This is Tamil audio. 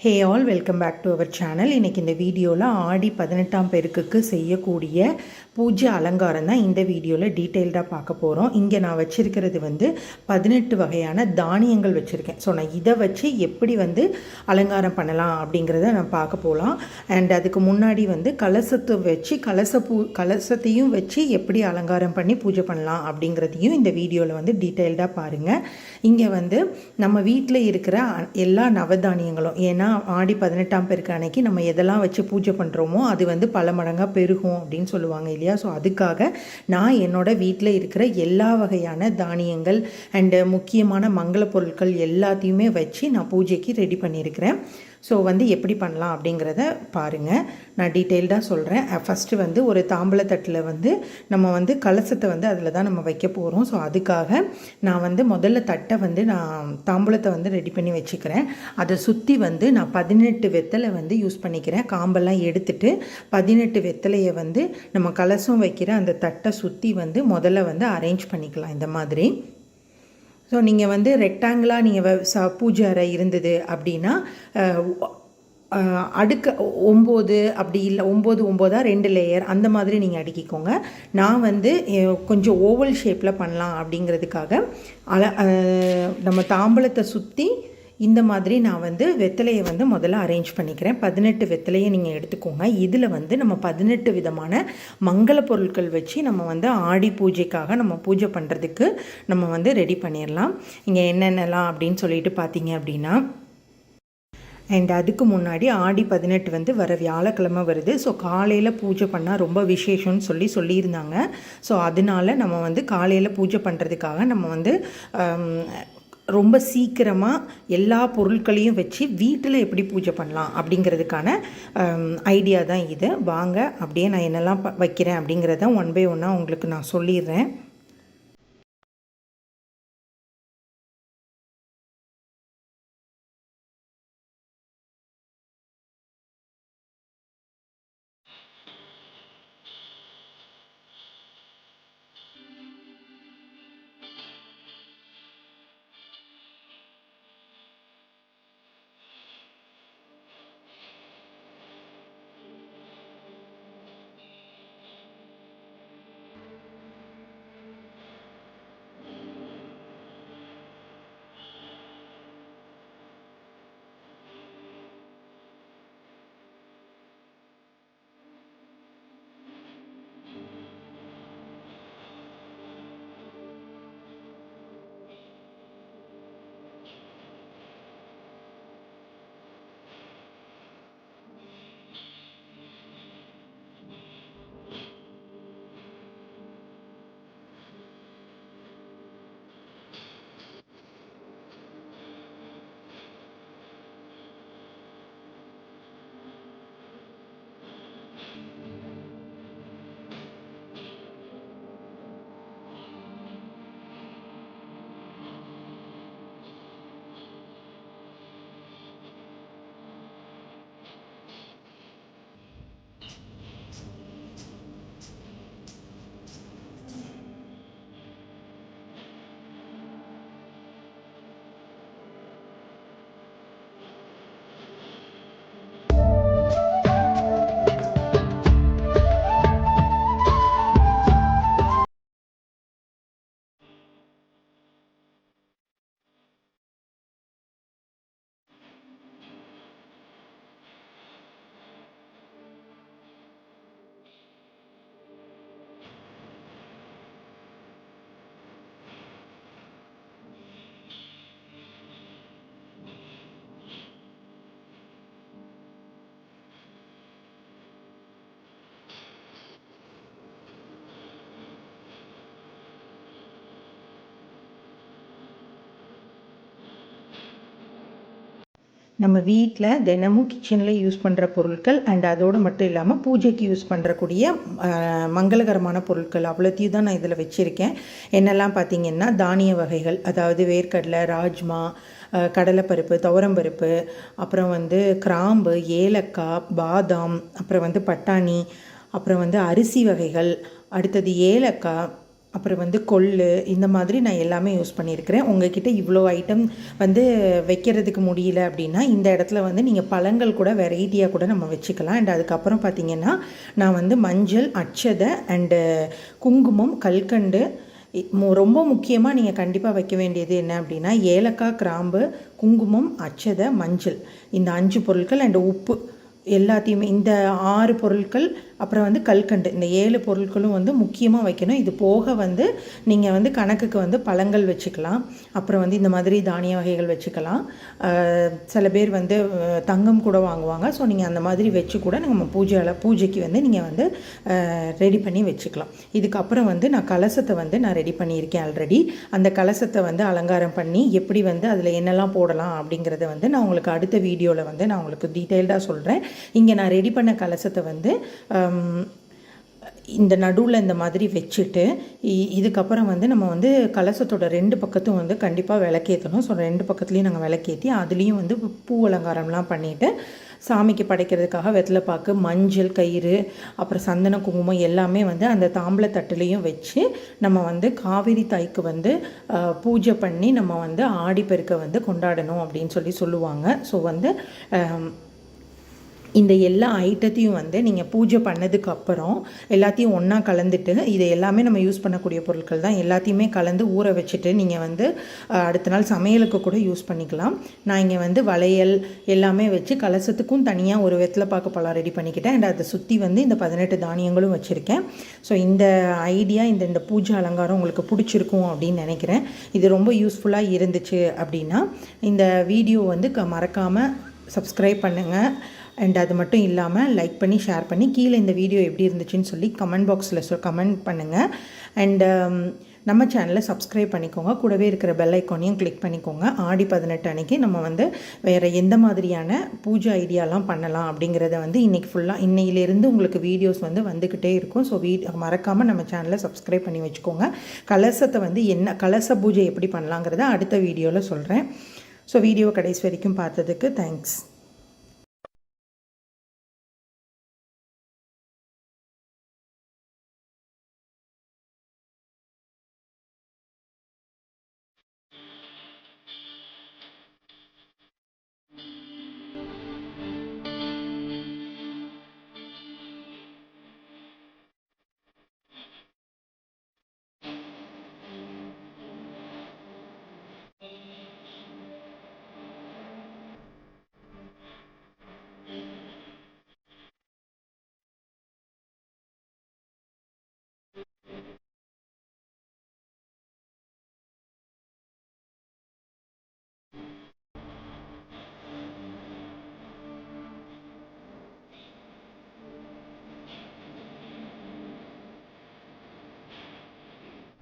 Hey all welcome back to our channel இன்றைக்கி இந்த வீடியோவில் ஆடி பதினெட்டாம் பெருக்குக்கு செய்யக்கூடிய பூஜை அலங்காரம் தான் இந்த வீடியோவில் டீட்டெயில்டாக பார்க்க போகிறோம் இங்கே நான் வச்சுருக்கிறது வந்து பதினெட்டு வகையான தானியங்கள் வச்சுருக்கேன். ஸோ நான் இதை வச்சு எப்படி வந்து அலங்காரம் பண்ணலாம் அப்படிங்கிறத நான் பார்க்க போகலாம் அண்ட் அதுக்கு முன்னாடி வந்து கலசத்தை வச்சு கலச பூ கலசத்தையும் வச்சு எப்படி அலங்காரம் பண்ணி பூஜை பண்ணலாம் அப்படிங்கிறதையும் இந்த வீடியோவில் வந்து டீட்டெயில்டாக பாருங்கள் இங்கே வந்து நம்ம வீட்டில் இருக்கிற அ- எல்லா நவதானியங்களும் ஏன்னா ஆடி பதினெட்டாம் பெருக்கு அன்னைக்கு நம்ம எதெல்லாம் வச்சு பூஜை பண்ணுறோமோ அது வந்து பல மடங்காக பெருகும் அப்படின்னு சொல்லுவாங்க இல்லையா? ஸோ அதுக்காக நான் என்னோட வீட்டில் இருக்கிற எல்லா வகையான தானியங்கள் அண்டு முக்கியமான மங்கள பொருட்கள் எல்லாத்தையுமே வச்சு நான் பூஜைக்கு ரெடி பண்ணியிருக்கிறேன். ஸோ வந்து எப்படி பண்ணலாம் அப்படிங்கிறத பாருங்கள் நான் டீட்டெயில்டாக சொல்கிறேன் ஃபஸ்ட்டு வந்து ஒரு தாம்பழத்தட்டில் வந்து நம்ம வந்து கலசத்தை வந்து அதில் தான் நம்ம வைக்க போகிறோம் ஸோ அதுக்காக நான் வந்து முதல்ல தட்டை வந்து நான் தாம்பூலத்தை வந்து ரெடி பண்ணி வச்சுக்கிறேன். அதை சுற்றி வந்து நான் பதினெட்டு வெத்தலை வந்து யூஸ் பண்ணிக்கிறேன். காம்பெல்லாம் எடுத்துட்டு பதினெட்டு வெத்தலையை வந்து நம்ம கலசம் வைக்கிற அந்த தட்டை சுற்றி வந்து முதல்ல வந்து அரேஞ்ச் பண்ணிக்கலாம். இந்த மாதிரி. ஸோ நீங்கள் வந்து ரெக்டாங்கிளாக நீங்கள் ச பூஜை அறை இருந்தது அப்படின்னா அடுக்க ஒம்பது அப்படி இல்லை ஒம்பது ஒம்போதா ரெண்டு லேயர் அந்த மாதிரி நீங்கள் அடுக்கிக்கோங்க. நான் வந்து கொஞ்சம் ஓவல் ஷேப்பில் பண்ணலாம் அப்படிங்கிறதுக்காக அல நம்ம தாம்பழத்தை சுற்றி இந்த மாதிரி நான் வந்து வெத்தலையை வந்து முதல்ல அரேஞ்ச் பண்ணிக்கிறேன். பதினெட்டு வெத்தலையை நீங்கள் எடுத்துக்கோங்க. இதில் வந்து நம்ம பதினெட்டு விதமான மங்கள பொருட்கள் வச்சு நம்ம வந்து ஆடி பூஜைக்காக நம்ம பூஜை பண்ணுறதுக்கு நம்ம வந்து ரெடி பண்ணிடலாம் இங்கே என்னென்னலாம் அப்படின்னு சொல்லிட்டு பார்த்தீங்க அப்படின்னா அண்ட் அதுக்கு முன்னாடி ஆடி பதினெட்டு வந்து வர வியாழக்கிழமை வருது. ஸோ காலையில் பூஜை பண்ணால் ரொம்ப விசேஷம்னு சொல்லி சொல்லியிருந்தாங்க. ஸோ அதனால நம்ம வந்து காலையில் பூஜை பண்ணுறதுக்காக நம்ம வந்து ரொம்ப சீக்கிரமாக எல்லா பொருட்களையும் வச்சு வீட்டில் எப்படி பூஜை பண்ணலாம் அப்படிங்கிறதுக்கான ஐடியா தான் இது. வாங்க அப்படியே நான் என்னெல்லாம் ப- வைக்கிறேன் அப்படிங்கிறத ஒன் பை ஒன்னாக உங்களுக்கு நான் சொல்லிடுறேன். நம்ம வீட்டில் தினமும் கிச்சனில் யூஸ் பண்ணுற பொருட்கள் அண்ட் அதோடு மட்டும் இல்லாமல் பூஜைக்கு யூஸ் பண்ணுறக்கூடிய மங்களகரமான பொருட்கள். அவ்வளோத்தையும் தான் நான் இதில் வச்சுருக்கேன். என்னெல்லாம் பார்த்தீங்கன்னா தானிய வகைகள். அதாவது வேர்க்கடலை ராஜ்மா கடலைப்பருப்பு துவரம்பருப்பு அப்புறம் வந்து கிராம்பு ஏலக்காய் பாதாம் அப்புறம் வந்து பட்டாணி அப்புறம் வந்து அரிசி வகைகள். அடுத்தது ஏலக்காய் அப்புறம் வந்து கொள்ளு இந்த மாதிரி நான் எல்லாமே யூஸ் பண்ணியிருக்கிறேன். உங்ககிட்ட இவ்வளோ ஐட்டம் வந்து வைக்கிறதுக்கு முடியல அப்படின்னா இந்த இடத்துல வந்து நீங்கள் பழங்கள் கூட வெரைட்டியாக கூட நம்ம வச்சுக்கலாம். அண்ட் அதுக்கப்புறம் பார்த்தீங்கன்னா நான் வந்து மஞ்சள் அச்சதை அண்டு குங்குமம் கல்கண்டு ரொம்ப முக்கியமாக நீங்கள் கண்டிப்பாக வைக்க வேண்டியது என்ன அப்படின்னா ஏலக்காய் கிராம்பு குங்குமம் அச்சதை மஞ்சள். இந்த அஞ்சு பொருட்கள் அண்ட் உப்பு எல்லாத்தையுமே இந்த ஆறு பொருட்கள் அப்புறம் வந்து கல்கண்டு. இந்த ஏழு பொருட்களும் வந்து முக்கியமாக வைக்கணும். இது போக வந்து நீங்கள் வந்து கணக்குக்கு வந்து பழங்கள் வச்சுக்கலாம். அப்புறம் வந்து இந்த மாதிரி தானிய வகைகள் வச்சுக்கலாம். சில பேர் வந்து தங்கம் கூட வாங்குவாங்க. ஸோ நீங்கள் அந்த மாதிரி வச்சு கூட நம்ம பூஜை பூஜைக்கு வந்து நீங்கள் வந்து ரெடி பண்ணி வச்சுக்கலாம். இதுக்கப்புறம் வந்து நான் கலசத்தை வந்து நான் ரெடி பண்ணியிருக்கேன் ஆல்ரெடி அந்த கலசத்தை வந்து அலங்காரம் பண்ணி எப்படி வந்து அதில் என்னெல்லாம் போடலாம் அப்படிங்கிறத வந்து நான் உங்களுக்கு அடுத்த வீடியோவில் வந்து நான் உங்களுக்கு டீட்டெயில்டாக சொல்கிறேன் இங்கே நான் ரெடி பண்ண கலசத்தை வந்து இந்த நடுவில் இந்த மாதிரி வச்சுட்டு இ- இதுக்கப்புறம் வந்து நம்ம வந்து கலசத்தோட ரெண்டு பக்கத்தும் வந்து கண்டிப்பாக விளக்கேற்றணும் ஸோ ரெண்டு பக்கத்துலேயும் நாங்கள் விளக்கேற்றி அதுலேயும் வந்து பூ அலங்காரம்லாம் பண்ணிவிட்டு சாமிக்கு படைக்கிறதுக்காக வெத்தலைப்பாக்கு மஞ்சள் கயிறு அப்புறம் சந்தன குங்குமம் எல்லாமே வந்து அந்த தாம்பளை தட்டுலேயும் வச்சு நம்ம வந்து காவிரி தாய்க்கு வந்து பூஜை பண்ணி நம்ம வந்து ஆடிப்பெருக்கை வந்து கொண்டாடணும் அப்படின்னு சொல்லி சொல்லுவாங்க. ஸோ வந்து இந்த எல்லா ஐட்டத்தையும் வந்து நீங்கள் பூஜை பண்ணதுக்கு அப்புறம் எல்லாத்தையும் ஒன்றா கலந்துட்டு இதை எல்லாமே நம்ம யூஸ் பண்ணக்கூடிய பொருட்கள் தான் எல்லாத்தையுமே கலந்து ஊற வச்சுட்டு நீங்கள் வந்து அடுத்த நாள் சமையலுக்கு கூட யூஸ் பண்ணிக்கலாம். நான் இங்கே வந்து வளையல் எல்லாமே வச்சு கலசத்துக்கும் தனியாக ஒரு வெத்தலை பாக்கு பழம் ரெடி பண்ணிக்கிட்டேன். அண்ட் அதை சுற்றி வந்து இந்த பதினெட்டு தானியங்களும் வச்சுருக்கேன். ஸோ இந்த ஐடியா இந்த இந்த பூஜை அலங்காரம் உங்களுக்கு பிடிச்சிருக்கும் அப்படின்னு நினைக்கிறேன். இது ரொம்ப யூஸ்ஃபுல்லாக இருந்துச்சு அப்படின்னா இந்த வீடியோ வந்து க மறக்காமல் சப்ஸ்கிரைப் பண்ணுங்கள் அண்ட் அது மட்டும் இல்லாமல் லைக் பண்ணி ஷேர் பண்ணி கீழே இந்த வீடியோ எப்படி இருந்துச்சுன்னு சொல்லி கமெண்ட் பாக்ஸில் சொல் கமெண்ட் பண்ணுங்கள் அண்டு நம்ம சேனலை சப்ஸ்கிரைப் பண்ணிக்கோங்க. கூடவே இருக்கிற பெல் ஐக்கானையும் கிளிக் பண்ணிக்கோங்க. ஆடி பதினெட்டு அன்றைக்கி நம்ம வந்து வேறு எந்த மாதிரியான பூஜை ஐடியாலாம் பண்ணலாம் அப்படிங்கிறத வந்து இன்றைக்கி ஃபுல்லாக இன்னையிலேருந்து உங்களுக்கு வீடியோஸ் வந்து வந்துக்கிட்டே இருக்கும். ஸோ வீ மறக்காமல் நம்ம சேனலை சப்ஸ்கிரைப் பண்ணி வச்சுக்கோங்க. கலசத்தை வந்து என்ன கலச பூஜை எப்படி பண்ணலாங்கிறத அடுத்த வீடியோவில் சொல்கிறேன் ஸோ வீடியோ கடைசி வரைக்கும் பார்த்ததுக்கு தேங்க்ஸ்